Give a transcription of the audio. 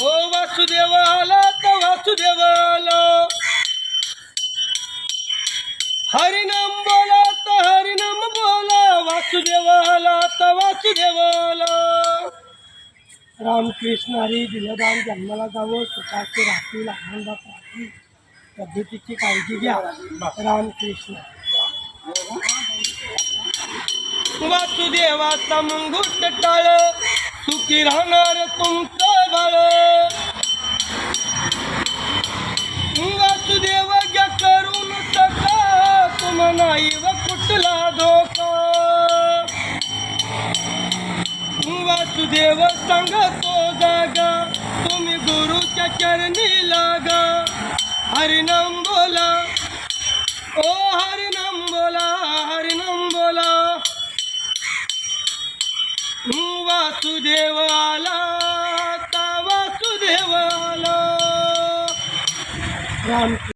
हो ओ वासुदेव आला तर वासुदेव आला हरिनाम बोला तर हरिनाम बोला. वासुदेव आला तर वासुदेव आला रामकृष्ण हरी दिलदान जन्माला जावं सुखाचे राहतील आनंदात राहतील पद्धतीची काळजी घ्या. रामकृष्ण. वासुदेवाचा मुंगूट टाळ. सुखी राहणार तुमचं बाळ. कोई वो कुटला धोखा। वासुदेव संग तो जागा। तुम गुरु के चरनी लागा। हरि नाम बोला, ओ हरि बोला वासुदेव